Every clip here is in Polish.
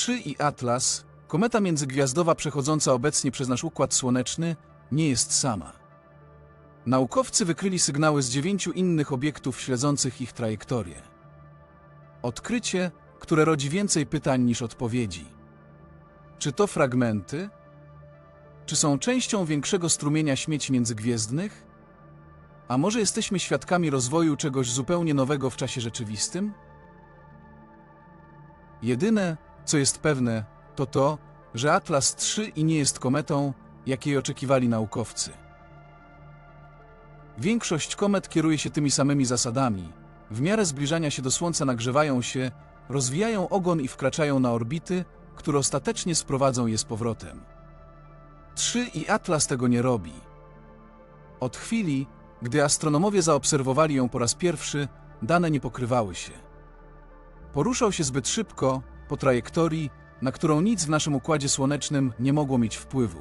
3 i Atlas, kometa międzygwiazdowa przechodząca obecnie przez nasz Układ Słoneczny, nie jest sama. Naukowcy wykryli sygnały z dziewięciu innych obiektów śledzących ich trajektorię. Odkrycie, które rodzi więcej pytań niż odpowiedzi. Czy to fragmenty? Czy są częścią większego strumienia śmieci międzygwiezdnych? A może jesteśmy świadkami rozwoju czegoś zupełnie nowego w czasie rzeczywistym? Jedyne, co jest pewne, to to, że Atlas III nie jest kometą, jakiej oczekiwali naukowcy. Większość komet kieruje się tymi samymi zasadami. W miarę zbliżania się do Słońca nagrzewają się, rozwijają ogon i wkraczają na orbity, które ostatecznie sprowadzą je z powrotem. 3 i Atlas tego nie robi. Od chwili, gdy astronomowie zaobserwowali ją po raz pierwszy, dane nie pokrywały się. Poruszał się zbyt szybko, po trajektorii, na którą nic w naszym układzie słonecznym nie mogło mieć wpływu.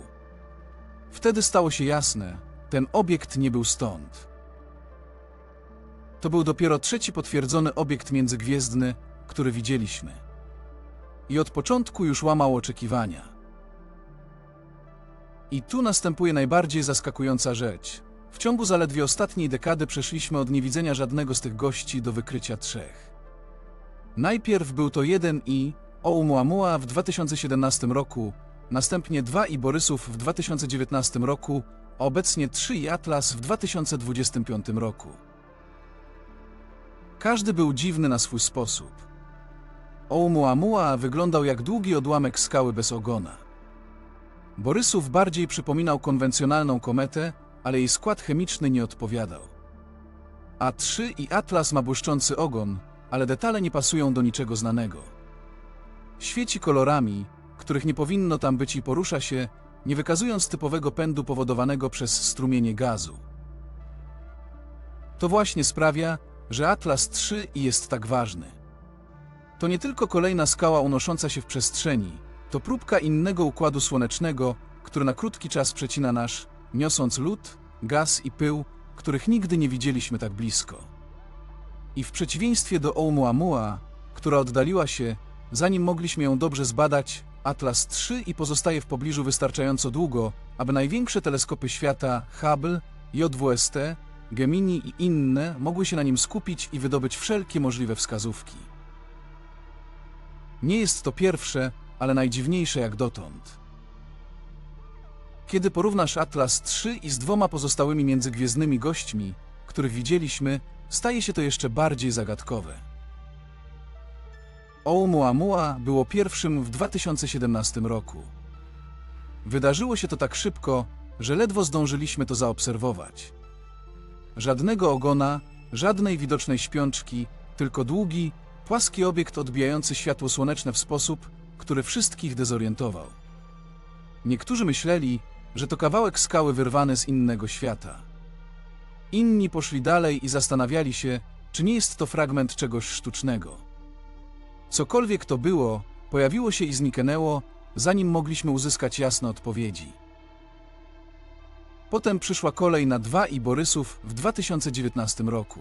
Wtedy stało się jasne, ten obiekt nie był stąd. To był dopiero trzeci potwierdzony obiekt międzygwiezdny, który widzieliśmy. I od początku już łamał oczekiwania. I tu następuje najbardziej zaskakująca rzecz. W ciągu zaledwie ostatniej dekady przeszliśmy od niewidzenia żadnego z tych gości do wykrycia trzech. Najpierw był to jeden i Oumuamua w 2017 roku, następnie dwa i Borysów w 2019 roku, obecnie trzy i Atlas w 2025 roku. Każdy był dziwny na swój sposób. Oumuamua wyglądał jak długi odłamek skały bez ogona. Borysów bardziej przypominał konwencjonalną kometę, ale jej skład chemiczny nie odpowiadał. A3 i Atlas ma błyszczący ogon, ale detale nie pasują do niczego znanego. Świeci kolorami, których nie powinno tam być i porusza się, nie wykazując typowego pędu powodowanego przez strumienie gazu. To właśnie sprawia, że Atlas 3 i jest tak ważny. To nie tylko kolejna skała unosząca się w przestrzeni, to próbka innego układu słonecznego, który na krótki czas przecina nasz, niosąc lód, gaz i pył, których nigdy nie widzieliśmy tak blisko. I w przeciwieństwie do Oumuamua, która oddaliła się, zanim mogliśmy ją dobrze zbadać, Atlas III i pozostaje w pobliżu wystarczająco długo, aby największe teleskopy świata Hubble, JWST, Gemini i inne mogły się na nim skupić i wydobyć wszelkie możliwe wskazówki. Nie jest to pierwsze, ale najdziwniejsze jak dotąd. Kiedy porównasz Atlas III i z dwoma pozostałymi międzygwiezdnymi gośćmi, których widzieliśmy, staje się to jeszcze bardziej zagadkowe. Oumuamua było pierwszym w 2017 roku. Wydarzyło się to tak szybko, że ledwo zdążyliśmy to zaobserwować. Żadnego ogona, żadnej widocznej śpiączki, tylko długi, płaski obiekt odbijający światło słoneczne w sposób, który wszystkich dezorientował. Niektórzy myśleli, że to kawałek skały wyrwany z innego świata. Inni poszli dalej i zastanawiali się, czy nie jest to fragment czegoś sztucznego. Cokolwiek to było, pojawiło się i zniknęło, zanim mogliśmy uzyskać jasne odpowiedzi. Potem przyszła kolej na dwa i Borysów w 2019 roku.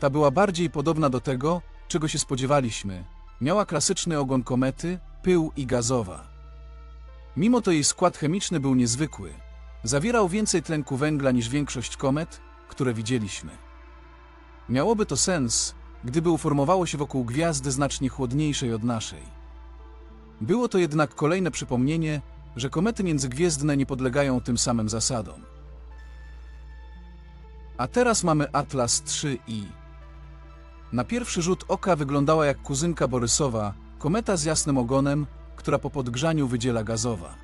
Ta była bardziej podobna do tego, czego się spodziewaliśmy. Miała klasyczny ogon komety, pył i gazowa. Mimo to jej skład chemiczny był niezwykły. Zawierał więcej tlenku węgla niż większość komet, które widzieliśmy. Miałoby to sens, gdyby uformowało się wokół gwiazdy znacznie chłodniejszej od naszej. Było to jednak kolejne przypomnienie, że komety międzygwiezdne nie podlegają tym samym zasadom. A teraz mamy Atlas 3i. Na pierwszy rzut oka wyglądała jak kuzynka Borysowa, kometa z jasnym ogonem, która po podgrzaniu wydziela gazowa.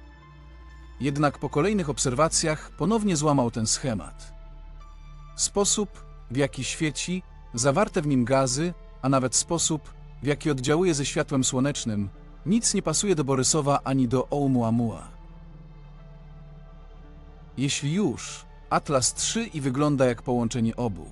Jednak po kolejnych obserwacjach ponownie złamał ten schemat. Sposób, w jaki świeci, zawarte w nim gazy, a nawet sposób, w jaki oddziałuje ze światłem słonecznym, nic nie pasuje do Borysowa ani do Oumuamua. Jeśli już, Atlas 3 i wygląda jak połączenie obu.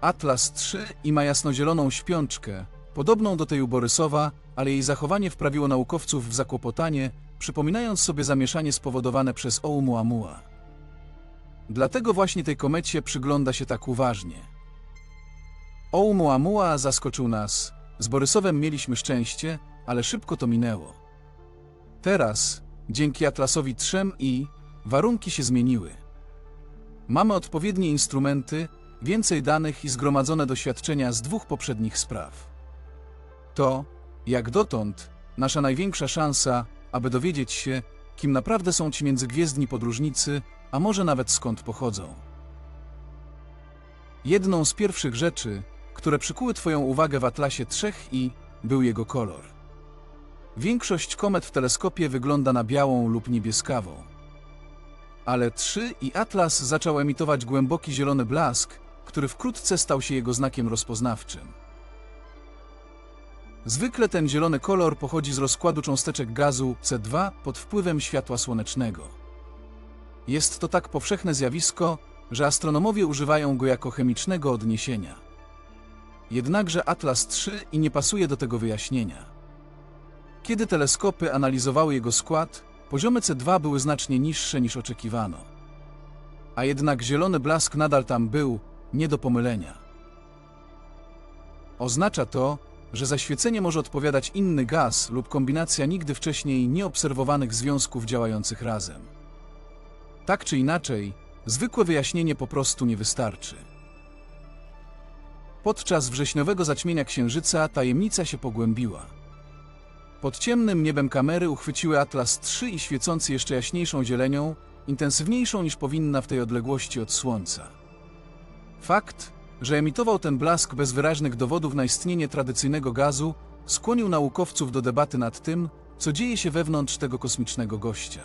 Atlas 3 i ma jasnozieloną śpiączkę, podobną do tej u Borysowa, ale jej zachowanie wprawiło naukowców w zakłopotanie, przypominając sobie zamieszanie spowodowane przez Oumuamua. Dlatego właśnie tej komecie przygląda się tak uważnie. Oumuamua zaskoczył nas, Z Borysowem mieliśmy szczęście, ale szybko to minęło. Teraz, dzięki Atlasowi trzem i warunki się zmieniły. Mamy odpowiednie instrumenty, więcej danych i zgromadzone doświadczenia z dwóch poprzednich spraw. To, jak dotąd, nasza największa szansa, aby dowiedzieć się, kim naprawdę są ci międzygwiezdni podróżnicy, a może nawet skąd pochodzą. Jedną z pierwszych rzeczy, które przykuły Twoją uwagę w Atlasie trzech i był jego kolor. Większość komet w teleskopie wygląda na białą lub niebieskawą. Ale 3 i Atlas zaczął emitować głęboki zielony blask, który wkrótce stał się jego znakiem rozpoznawczym. Zwykle ten zielony kolor pochodzi z rozkładu cząsteczek gazu C2 pod wpływem światła słonecznego. Jest to tak powszechne zjawisko, że astronomowie używają go jako chemicznego odniesienia. Jednakże Atlas III i nie pasuje do tego wyjaśnienia. Kiedy teleskopy analizowały jego skład, poziomy C2 były znacznie niższe niż oczekiwano. A jednak zielony blask nadal tam był, nie do pomylenia. Oznacza to, że za świecenie może odpowiadać inny gaz lub kombinacja nigdy wcześniej nieobserwowanych związków działających razem. Tak czy inaczej, zwykłe wyjaśnienie po prostu nie wystarczy. Podczas wrześniowego zaćmienia księżyca tajemnica się pogłębiła. Pod ciemnym niebem kamery uchwyciły Atlas III i świecący jeszcze jaśniejszą zielenią, intensywniejszą niż powinna w tej odległości od Słońca. Fakt, że emitował ten blask bez wyraźnych dowodów na istnienie tradycyjnego gazu, skłonił naukowców do debaty nad tym, co dzieje się wewnątrz tego kosmicznego gościa.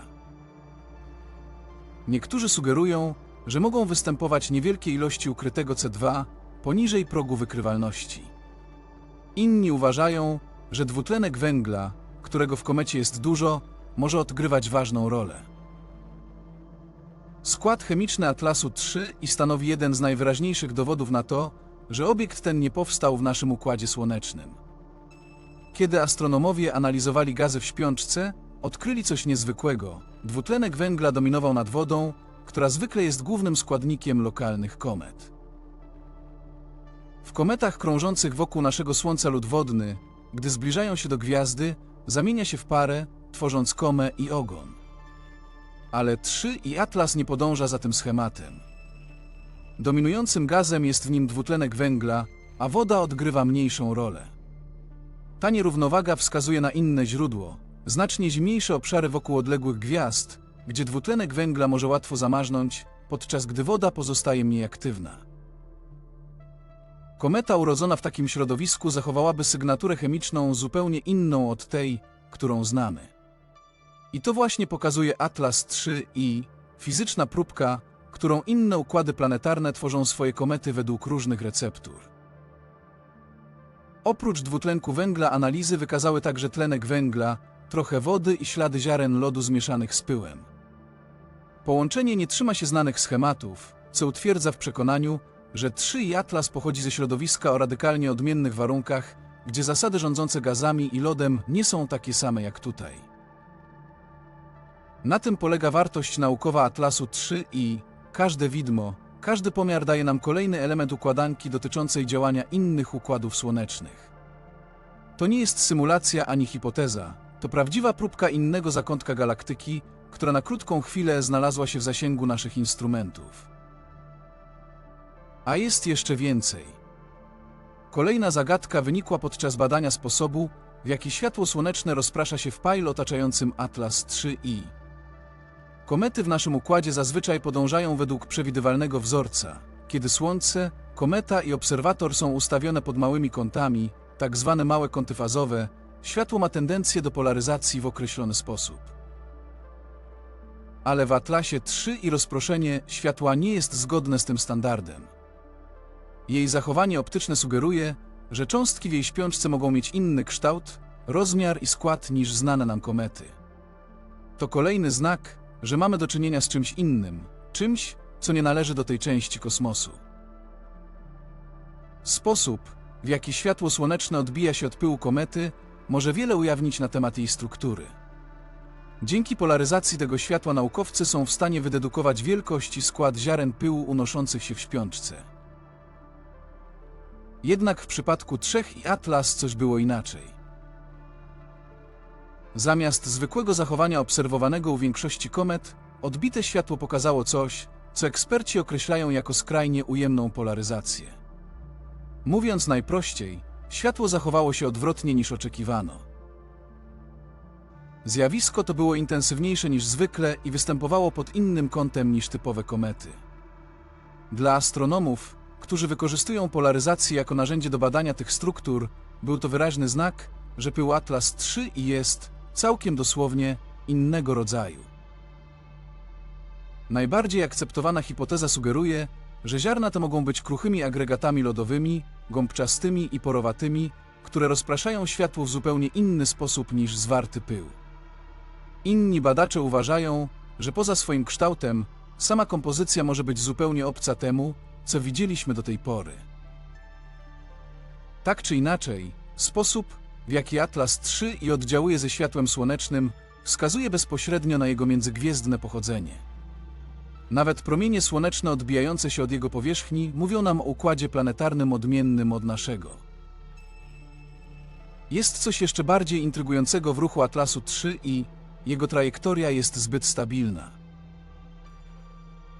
Niektórzy sugerują, że mogą występować niewielkie ilości ukrytego C2 poniżej progu wykrywalności. Inni uważają, że dwutlenek węgla, którego w komecie jest dużo, może odgrywać ważną rolę. Skład chemiczny Atlasu III i stanowi jeden z najwyraźniejszych dowodów na to, że obiekt ten nie powstał w naszym Układzie Słonecznym. Kiedy astronomowie analizowali gazy w śpiączce, odkryli coś niezwykłego. Dwutlenek węgla dominował nad wodą, która zwykle jest głównym składnikiem lokalnych komet. W kometach krążących wokół naszego Słońca lód wodny, gdy zbliżają się do gwiazdy, zamienia się w parę, tworząc komę i ogon. Ale 3 i Atlas nie podąża za tym schematem. Dominującym gazem jest w nim dwutlenek węgla, a woda odgrywa mniejszą rolę. Ta nierównowaga wskazuje na inne źródło, znacznie zimniejsze obszary wokół odległych gwiazd, gdzie dwutlenek węgla może łatwo zamarznąć, podczas gdy woda pozostaje mniej aktywna. Kometa urodzona w takim środowisku zachowałaby sygnaturę chemiczną zupełnie inną od tej, którą znamy. I to właśnie pokazuje Atlas III i fizyczna próbka, którą inne układy planetarne tworzą swoje komety według różnych receptur. Oprócz dwutlenku węgla analizy wykazały także tlenek węgla, trochę wody i ślady ziaren lodu zmieszanych z pyłem. Połączenie nie trzyma się znanych schematów, co utwierdza w przekonaniu, że 3 i Atlas pochodzi ze środowiska o radykalnie odmiennych warunkach, gdzie zasady rządzące gazami i lodem nie są takie same jak tutaj. Na tym polega wartość naukowa Atlasu 3 i każde widmo, każdy pomiar daje nam kolejny element układanki dotyczącej działania innych układów słonecznych. To nie jest symulacja ani hipoteza, to prawdziwa próbka innego zakątka galaktyki, która na krótką chwilę znalazła się w zasięgu naszych instrumentów. A jest jeszcze więcej. Kolejna zagadka wynikła podczas badania sposobu, w jaki światło słoneczne rozprasza się w pajl otaczającym Atlas 3i. Komety w naszym układzie zazwyczaj podążają według przewidywalnego wzorca. Kiedy Słońce, kometa i obserwator są ustawione pod małymi kątami, tak zwane małe kąty fazowe, światło ma tendencję do polaryzacji w określony sposób. Ale w Atlasie 3 i rozproszenie światła nie jest zgodne z tym standardem. Jej zachowanie optyczne sugeruje, że cząstki w jej śpiączce mogą mieć inny kształt, rozmiar i skład niż znane nam komety. To kolejny znak, że mamy do czynienia z czymś innym, czymś, co nie należy do tej części kosmosu. Sposób, w jaki światło słoneczne odbija się od pyłu komety, może wiele ujawnić na temat jej struktury. Dzięki polaryzacji tego światła naukowcy są w stanie wydedukować wielkość i skład ziaren pyłu unoszących się w śpiączce. Jednak w przypadku trzech i Atlas coś było inaczej. Zamiast zwykłego zachowania obserwowanego u większości komet, odbite światło pokazało coś, co eksperci określają jako skrajnie ujemną polaryzację. Mówiąc najprościej, światło zachowało się odwrotnie niż oczekiwano. Zjawisko to było intensywniejsze niż zwykle i występowało pod innym kątem niż typowe komety. Dla astronomów, którzy wykorzystują polaryzację jako narzędzie do badania tych struktur, był to wyraźny znak, że pył Atlas III jest, całkiem dosłownie, innego rodzaju. Najbardziej akceptowana hipoteza sugeruje, że ziarna te mogą być kruchymi agregatami lodowymi, gąbczastymi i porowatymi, które rozpraszają światło w zupełnie inny sposób niż zwarty pył. Inni badacze uważają, że poza swoim kształtem, sama kompozycja może być zupełnie obca temu, co widzieliśmy do tej pory. Tak czy inaczej, sposób, w jaki Atlas III i oddziałuje ze światłem słonecznym, wskazuje bezpośrednio na jego międzygwiezdne pochodzenie. Nawet promienie słoneczne odbijające się od jego powierzchni mówią nam o układzie planetarnym odmiennym od naszego. Jest coś jeszcze bardziej intrygującego w ruchu Atlasu III i jego trajektoria jest zbyt stabilna.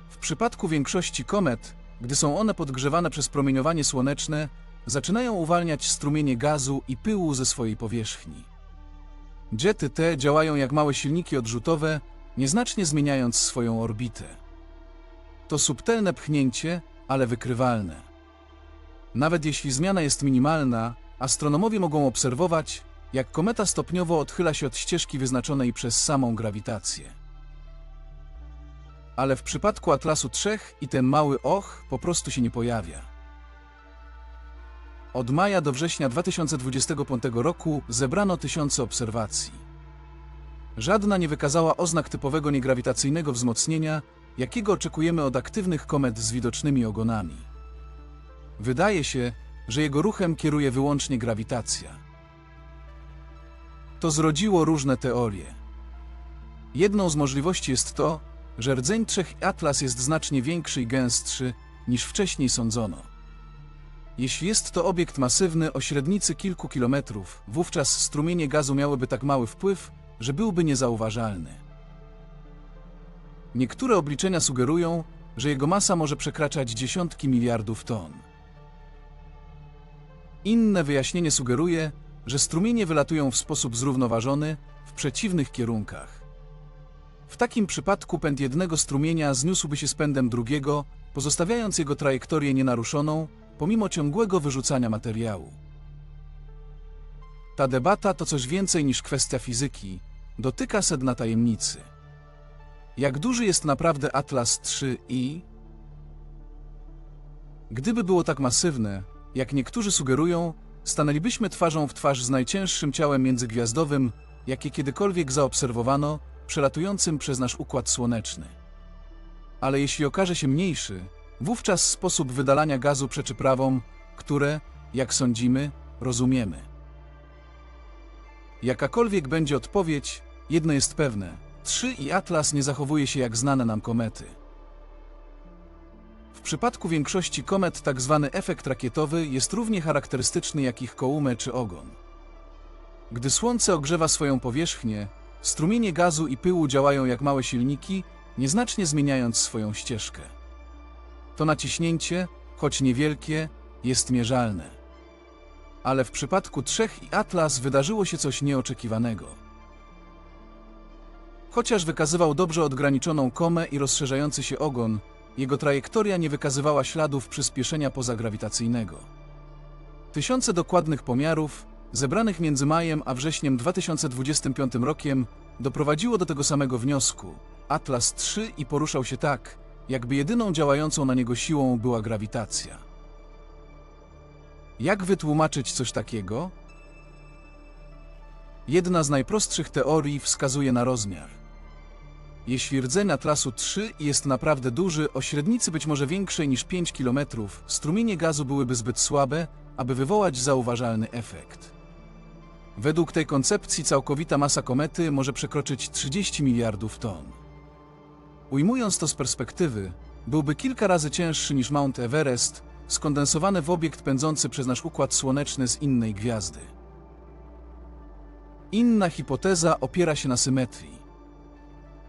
W przypadku większości komet, gdy są one podgrzewane przez promieniowanie słoneczne, zaczynają uwalniać strumienie gazu i pyłu ze swojej powierzchni. Jety te działają jak małe silniki odrzutowe, nieznacznie zmieniając swoją orbitę. To subtelne pchnięcie, ale wykrywalne. Nawet jeśli zmiana jest minimalna, astronomowie mogą obserwować, jak kometa stopniowo odchyla się od ścieżki wyznaczonej przez samą grawitację. Ale w przypadku Atlasu III i ten mały och po prostu się nie pojawia. Od maja do września 2025 roku zebrano tysiące obserwacji. Żadna nie wykazała oznak typowego niegrawitacyjnego wzmocnienia, jakiego oczekujemy od aktywnych komet z widocznymi ogonami. Wydaje się, że jego ruchem kieruje wyłącznie grawitacja. To zrodziło różne teorie. Jedną z możliwości jest to, że rdzeń trzech Atlas jest znacznie większy i gęstszy niż wcześniej sądzono. Jeśli jest to obiekt masywny o średnicy kilku kilometrów, wówczas strumienie gazu miałyby tak mały wpływ, że byłby niezauważalny. Niektóre obliczenia sugerują, że jego masa może przekraczać dziesiątki miliardów ton. Inne wyjaśnienie sugeruje, że strumienie wylatują w sposób zrównoważony w przeciwnych kierunkach. W takim przypadku pęd jednego strumienia zniósłby się z pędem drugiego, pozostawiając jego trajektorię nienaruszoną, pomimo ciągłego wyrzucania materiału. Ta debata to coś więcej niż kwestia fizyki, dotyka sedna tajemnicy. Jak duży jest naprawdę Atlas III-I? Gdyby było tak masywne, jak niektórzy sugerują, stanęlibyśmy twarzą w twarz z najcięższym ciałem międzygwiazdowym, jakie kiedykolwiek zaobserwowano, przelatującym przez nasz układ słoneczny. Ale jeśli okaże się mniejszy, wówczas sposób wydalania gazu przeczy prawom, które, jak sądzimy, rozumiemy. Jakakolwiek będzie odpowiedź, jedno jest pewne: 3 i Atlas nie zachowuje się jak znane nam komety. W przypadku większości komet tak zwany efekt rakietowy jest równie charakterystyczny jak ich kołumę czy ogon. Gdy Słońce ogrzewa swoją powierzchnię, strumienie gazu i pyłu działają jak małe silniki, nieznacznie zmieniając swoją ścieżkę. To naciśnięcie, choć niewielkie, jest mierzalne. Ale w przypadku trzech i Atlas wydarzyło się coś nieoczekiwanego. Chociaż wykazywał dobrze odgraniczoną komę i rozszerzający się ogon, jego trajektoria nie wykazywała śladów przyspieszenia pozagrawitacyjnego. Tysiące dokładnych pomiarów, zebranych między majem a wrześniem 2025 rokiem, doprowadziło do tego samego wniosku. Atlas III i poruszał się tak, jakby jedyną działającą na niego siłą była grawitacja. Jak wytłumaczyć coś takiego? Jedna z najprostszych teorii wskazuje na rozmiar. Jeśli rdzeń Atlasu 3 jest naprawdę duży, o średnicy być może większej niż 5 km, strumienie gazu byłyby zbyt słabe, aby wywołać zauważalny efekt. Według tej koncepcji całkowita masa komety może przekroczyć 30 miliardów ton. Ujmując to z perspektywy, byłby kilka razy cięższy niż Mount Everest, skondensowane w obiekt pędzący przez nasz układ słoneczny z innej gwiazdy. Inna hipoteza opiera się na symetrii.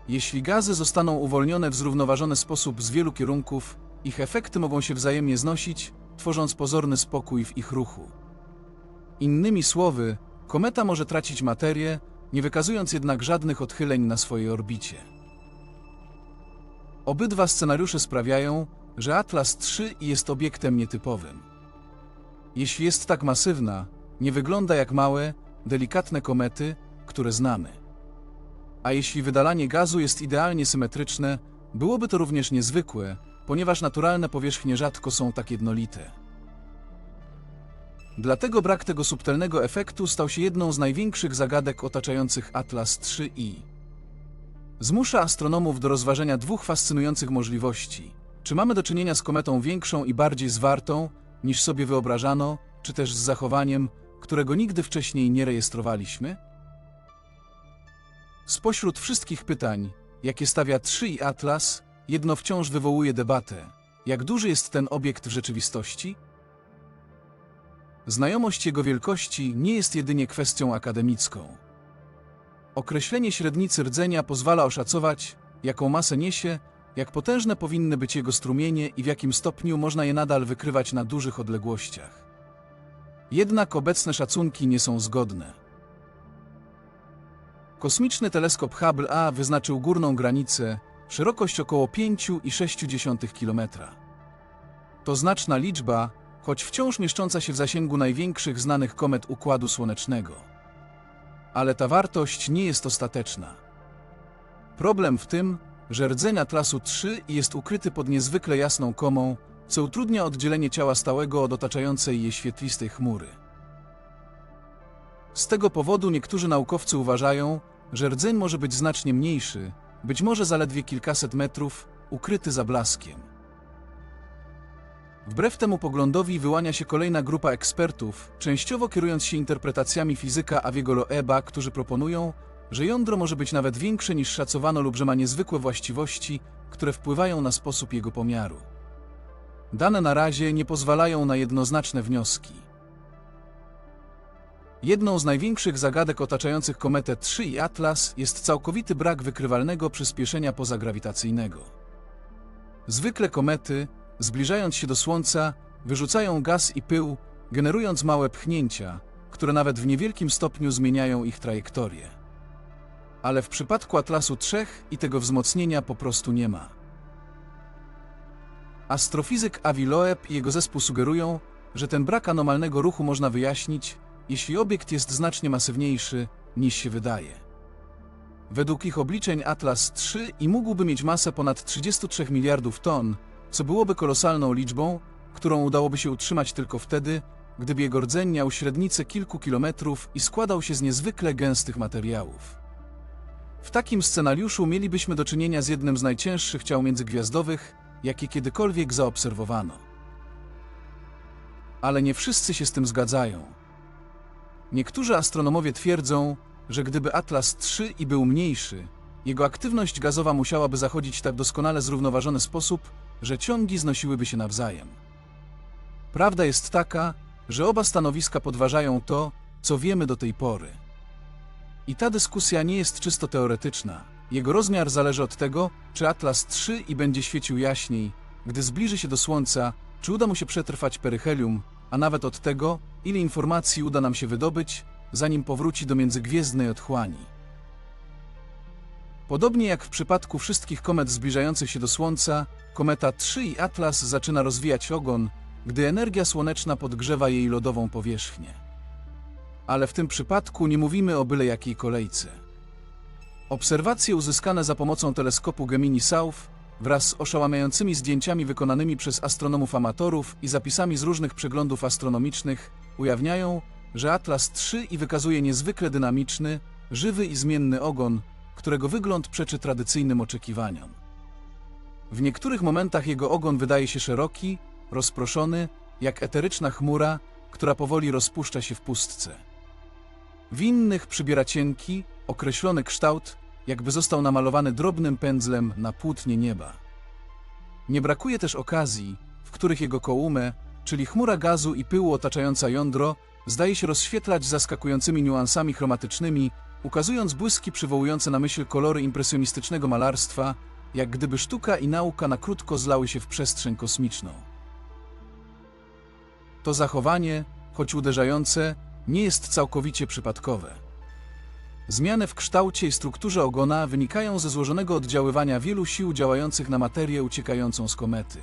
Jeśli gazy zostaną uwolnione w zrównoważony sposób z wielu kierunków, ich efekty mogą się wzajemnie znosić, tworząc pozorny spokój w ich ruchu. Innymi słowy, kometa może tracić materię, nie wykazując jednak żadnych odchyleń na swojej orbicie. Obydwa scenariusze sprawiają, że Atlas III jest obiektem nietypowym. Jeśli jest tak masywna, nie wygląda jak małe, delikatne komety, które znamy. A jeśli wydalanie gazu jest idealnie symetryczne, byłoby to również niezwykłe, ponieważ naturalne powierzchnie rzadko są tak jednolite. Dlatego brak tego subtelnego efektu stał się jedną z największych zagadek otaczających Atlas 3i. Zmusza astronomów do rozważenia dwóch fascynujących możliwości. Czy mamy do czynienia z kometą większą i bardziej zwartą, niż sobie wyobrażano, czy też z zachowaniem, którego nigdy wcześniej nie rejestrowaliśmy? Spośród wszystkich pytań, jakie stawia 3 i Atlas, jedno wciąż wywołuje debatę. Jak duży jest ten obiekt w rzeczywistości? Znajomość jego wielkości nie jest jedynie kwestią akademicką. Określenie średnicy rdzenia pozwala oszacować, jaką masę niesie, jak potężne powinny być jego strumienie i w jakim stopniu można je nadal wykrywać na dużych odległościach. Jednak obecne szacunki nie są zgodne. Kosmiczny teleskop Hubble A wyznaczył górną granicę, szerokość około 5,6 km. To znaczna liczba, choć wciąż mieszcząca się w zasięgu największych znanych komet Układu Słonecznego. Ale ta wartość nie jest ostateczna. Problem w tym, że rdzeń Atlasu 3 jest ukryty pod niezwykle jasną komą, co utrudnia oddzielenie ciała stałego od otaczającej je świetlistej chmury. Z tego powodu niektórzy naukowcy uważają, że rdzeń może być znacznie mniejszy, być może zaledwie kilkaset metrów, ukryty za blaskiem. Wbrew temu poglądowi wyłania się kolejna grupa ekspertów, częściowo kierując się interpretacjami fizyka Aviego Loeba, którzy proponują, że jądro może być nawet większe niż szacowano lub że ma niezwykłe właściwości, które wpływają na sposób jego pomiaru. Dane na razie nie pozwalają na jednoznaczne wnioski. Jedną z największych zagadek otaczających kometę 3 i Atlas jest całkowity brak wykrywalnego przyspieszenia pozagrawitacyjnego. Zwykle komety, zbliżając się do Słońca, wyrzucają gaz i pył, generując małe pchnięcia, które nawet w niewielkim stopniu zmieniają ich trajektorię. Ale w przypadku Atlasu 3 i tego wzmocnienia po prostu nie ma. Astrofizyk Avi Loeb i jego zespół sugerują, że ten brak anomalnego ruchu można wyjaśnić, jeśli obiekt jest znacznie masywniejszy, niż się wydaje. Według ich obliczeń Atlas 3 i mógłby mieć masę ponad 33 miliardów ton, co byłoby kolosalną liczbą, którą udałoby się utrzymać tylko wtedy, gdyby jego rdzeń miał średnicę kilku kilometrów i składał się z niezwykle gęstych materiałów. W takim scenariuszu mielibyśmy do czynienia z jednym z najcięższych ciał międzygwiazdowych, jakie kiedykolwiek zaobserwowano. Ale nie wszyscy się z tym zgadzają. Niektórzy astronomowie twierdzą, że gdyby Atlas III i był mniejszy, jego aktywność gazowa musiałaby zachodzić w tak doskonale zrównoważony sposób, że ciągi znosiłyby się nawzajem. Prawda jest taka, że oba stanowiska podważają to, co wiemy do tej pory. I ta dyskusja nie jest czysto teoretyczna. Jego rozmiar zależy od tego, czy Atlas 3 i będzie świecił jaśniej, gdy zbliży się do Słońca, czy uda mu się przetrwać peryhelium, a nawet od tego, ile informacji uda nam się wydobyć, zanim powróci do międzygwiezdnej otchłani. Podobnie jak w przypadku wszystkich komet zbliżających się do Słońca, kometa 3 i Atlas zaczyna rozwijać ogon, gdy energia słoneczna podgrzewa jej lodową powierzchnię. Ale w tym przypadku nie mówimy o byle jakiej kolejce. Obserwacje uzyskane za pomocą teleskopu Gemini South wraz z oszałamiającymi zdjęciami wykonanymi przez astronomów amatorów i zapisami z różnych przeglądów astronomicznych ujawniają, że Atlas III wykazuje niezwykle dynamiczny, żywy i zmienny ogon, którego wygląd przeczy tradycyjnym oczekiwaniom. W niektórych momentach jego ogon wydaje się szeroki, rozproszony, jak eteryczna chmura, która powoli rozpuszcza się w pustce. W innych przybiera cienki, określony kształt, jakby został namalowany drobnym pędzlem na płótnie nieba. Nie brakuje też okazji, w których jego kołumę, czyli chmura gazu i pyłu otaczająca jądro, zdaje się rozświetlać zaskakującymi niuansami chromatycznymi, ukazując błyski przywołujące na myśl kolory impresjonistycznego malarstwa, jak gdyby sztuka i nauka na krótko zlały się w przestrzeń kosmiczną. To zachowanie, choć uderzające, nie jest całkowicie przypadkowe. Zmiany w kształcie i strukturze ogona wynikają ze złożonego oddziaływania wielu sił działających na materię uciekającą z komety.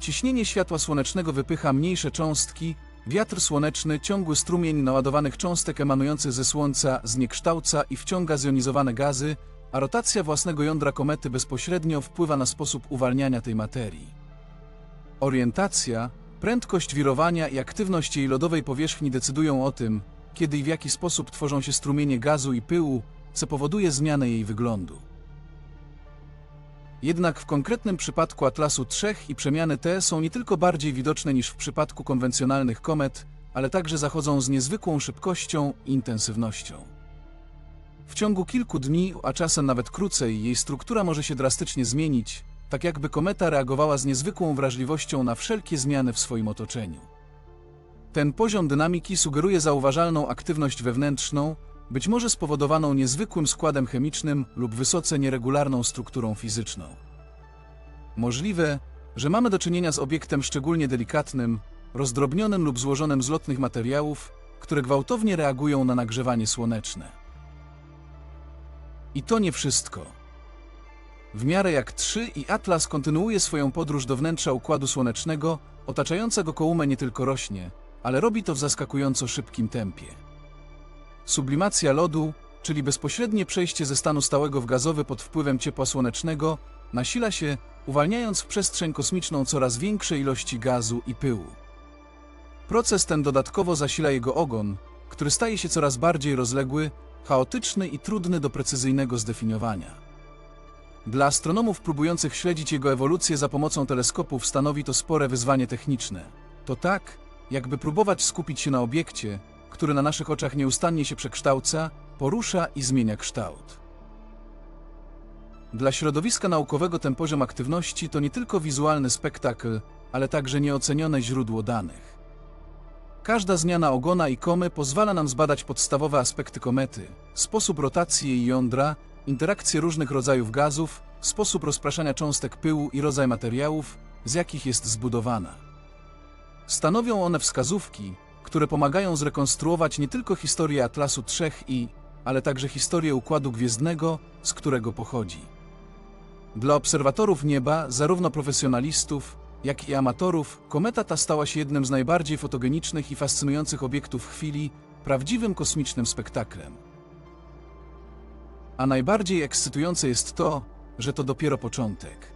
Ciśnienie światła słonecznego wypycha mniejsze cząstki, wiatr słoneczny, ciągły strumień naładowanych cząstek emanujących ze Słońca zniekształca i wciąga zjonizowane gazy, a rotacja własnego jądra komety bezpośrednio wpływa na sposób uwalniania tej materii. Orientacja, prędkość wirowania i aktywność jej lodowej powierzchni decydują o tym, kiedy i w jaki sposób tworzą się strumienie gazu i pyłu, co powoduje zmianę jej wyglądu. Jednak w konkretnym przypadku Atlasu III i przemiany te są nie tylko bardziej widoczne niż w przypadku konwencjonalnych komet, ale także zachodzą z niezwykłą szybkością i intensywnością. W ciągu kilku dni, a czasem nawet krócej, jej struktura może się drastycznie zmienić, tak jakby kometa reagowała z niezwykłą wrażliwością na wszelkie zmiany w swoim otoczeniu. Ten poziom dynamiki sugeruje zauważalną aktywność wewnętrzną, być może spowodowaną niezwykłym składem chemicznym lub wysoce nieregularną strukturą fizyczną. Możliwe, że mamy do czynienia z obiektem szczególnie delikatnym, rozdrobnionym lub złożonym z lotnych materiałów, które gwałtownie reagują na nagrzewanie słoneczne. I to nie wszystko. W miarę jak 3 i Atlas kontynuuje swoją podróż do wnętrza Układu Słonecznego, otaczająca go kołumę nie tylko rośnie, ale robi to w zaskakująco szybkim tempie. Sublimacja lodu, czyli bezpośrednie przejście ze stanu stałego w gazowy pod wpływem ciepła słonecznego, nasila się, uwalniając w przestrzeń kosmiczną coraz większe ilości gazu i pyłu. Proces ten dodatkowo zasila jego ogon, który staje się coraz bardziej rozległy, chaotyczny i trudny do precyzyjnego zdefiniowania. Dla astronomów próbujących śledzić jego ewolucję za pomocą teleskopów stanowi to spore wyzwanie techniczne. To tak, jakby próbować skupić się na obiekcie, który na naszych oczach nieustannie się przekształca, porusza i zmienia kształt. Dla środowiska naukowego ten poziom aktywności to nie tylko wizualny spektakl, ale także nieocenione źródło danych. Każda zmiana ogona i komy pozwala nam zbadać podstawowe aspekty komety, sposób rotacji jej jądra, interakcje różnych rodzajów gazów, sposób rozpraszania cząstek pyłu i rodzaj materiałów, z jakich jest zbudowana. Stanowią one wskazówki, które pomagają zrekonstruować nie tylko historię Atlasu Trzech i, ale także historię Układu Gwiezdnego, z którego pochodzi. Dla obserwatorów nieba, zarówno profesjonalistów, jak i amatorów, kometa ta stała się jednym z najbardziej fotogenicznych i fascynujących obiektów chwili, prawdziwym kosmicznym spektaklem. A najbardziej ekscytujące jest to, że to dopiero początek.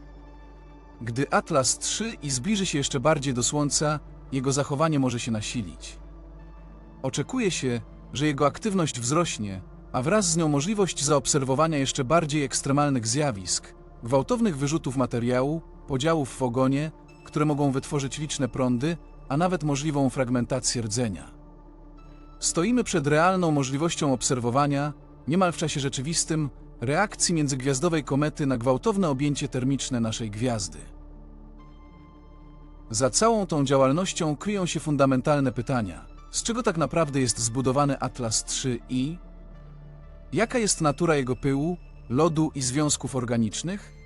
Gdy Atlas 3 i zbliży się jeszcze bardziej do Słońca, jego zachowanie może się nasilić. Oczekuje się, że jego aktywność wzrośnie, a wraz z nią możliwość zaobserwowania jeszcze bardziej ekstremalnych zjawisk, gwałtownych wyrzutów materiału, podziałów w ogonie, które mogą wytworzyć liczne prądy, a nawet możliwą fragmentację rdzenia. Stoimy przed realną możliwością obserwowania, niemal w czasie rzeczywistym, reakcji międzygwiazdowej komety na gwałtowne objęcie termiczne naszej gwiazdy. Za całą tą działalnością kryją się fundamentalne pytania. Z czego tak naprawdę jest zbudowany Atlas III? Jaka jest natura jego pyłu, lodu i związków organicznych?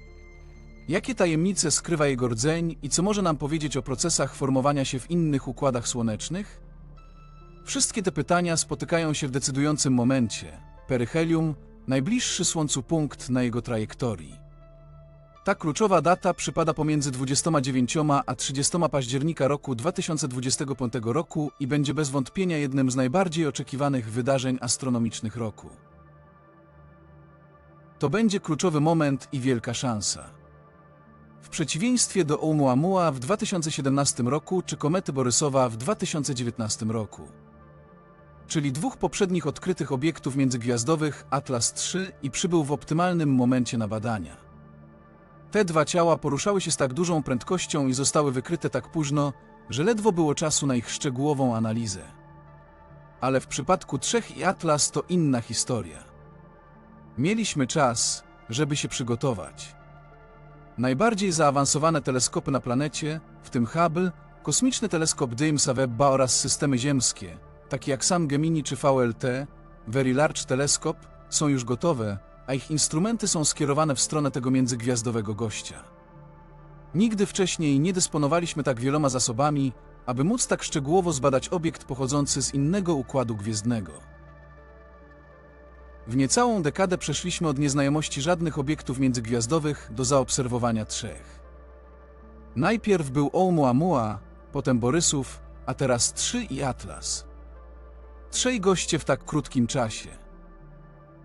Jakie tajemnice skrywa jego rdzeń i co może nam powiedzieć o procesach formowania się w innych układach słonecznych? Wszystkie te pytania spotykają się w decydującym momencie. Peryhelium, najbliższy Słońcu punkt na jego trajektorii. Ta kluczowa data przypada pomiędzy 29 a 30 października roku 2025 roku i będzie bez wątpienia jednym z najbardziej oczekiwanych wydarzeń astronomicznych roku. To będzie kluczowy moment i wielka szansa. W przeciwieństwie do Oumuamua w 2017 roku czy komety Borysowa w 2019 roku. Czyli dwóch poprzednich odkrytych obiektów międzygwiazdowych Atlas III i przybył w optymalnym momencie na badania. Te dwa ciała poruszały się z tak dużą prędkością i zostały wykryte tak późno, że ledwo było czasu na ich szczegółową analizę. Ale w przypadku trzech i Atlas to inna historia. Mieliśmy czas, żeby się przygotować. Najbardziej zaawansowane teleskopy na planecie, w tym Hubble, Kosmiczny teleskop Jamesa Webba oraz systemy ziemskie, takie jak sam Gemini czy VLT, Very Large Telescope, są już gotowe, a ich instrumenty są skierowane w stronę tego międzygwiazdowego gościa. Nigdy wcześniej nie dysponowaliśmy tak wieloma zasobami, aby móc tak szczegółowo zbadać obiekt pochodzący z innego układu gwiezdnego. W niecałą dekadę przeszliśmy od nieznajomości żadnych obiektów międzygwiazdowych do zaobserwowania trzech. Najpierw był Oumuamua, potem Borysów, a teraz trzy i Atlas. Trzej goście w tak krótkim czasie.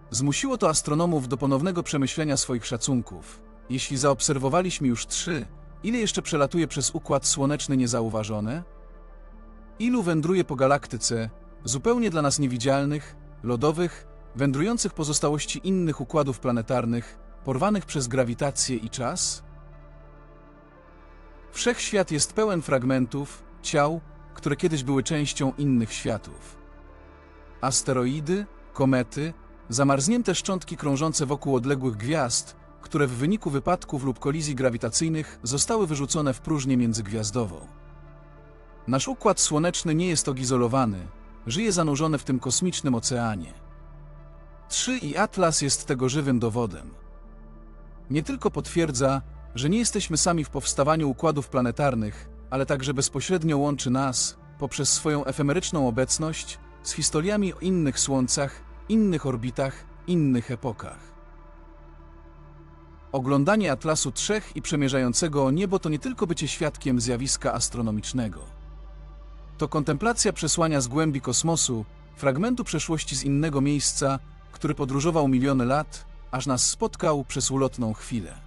Zmusiło to astronomów do ponownego przemyślenia swoich szacunków. Jeśli zaobserwowaliśmy już trzy, ile jeszcze przelatuje przez Układ Słoneczny niezauważone? Ilu wędruje po galaktyce, zupełnie dla nas niewidzialnych, lodowych, wędrujących pozostałości innych układów planetarnych, porwanych przez grawitację i czas? Wszechświat jest pełen fragmentów, ciał, które kiedyś były częścią innych światów. Asteroidy, komety, zamarznięte szczątki krążące wokół odległych gwiazd, które w wyniku wypadków lub kolizji grawitacyjnych zostały wyrzucone w próżnię międzygwiazdową. Nasz układ słoneczny nie jest odizolowany, żyje zanurzony w tym kosmicznym oceanie. Trzy i Atlas jest tego żywym dowodem. Nie tylko potwierdza, że nie jesteśmy sami w powstawaniu układów planetarnych, ale także bezpośrednio łączy nas, poprzez swoją efemeryczną obecność, z historiami o innych słońcach, innych orbitach, innych epokach. Oglądanie Atlasu Trzech i przemierzającego niebo to nie tylko bycie świadkiem zjawiska astronomicznego. To kontemplacja przesłania z głębi kosmosu, fragmentu przeszłości z innego miejsca, który podróżował miliony lat, aż nas spotkał przez ulotną chwilę.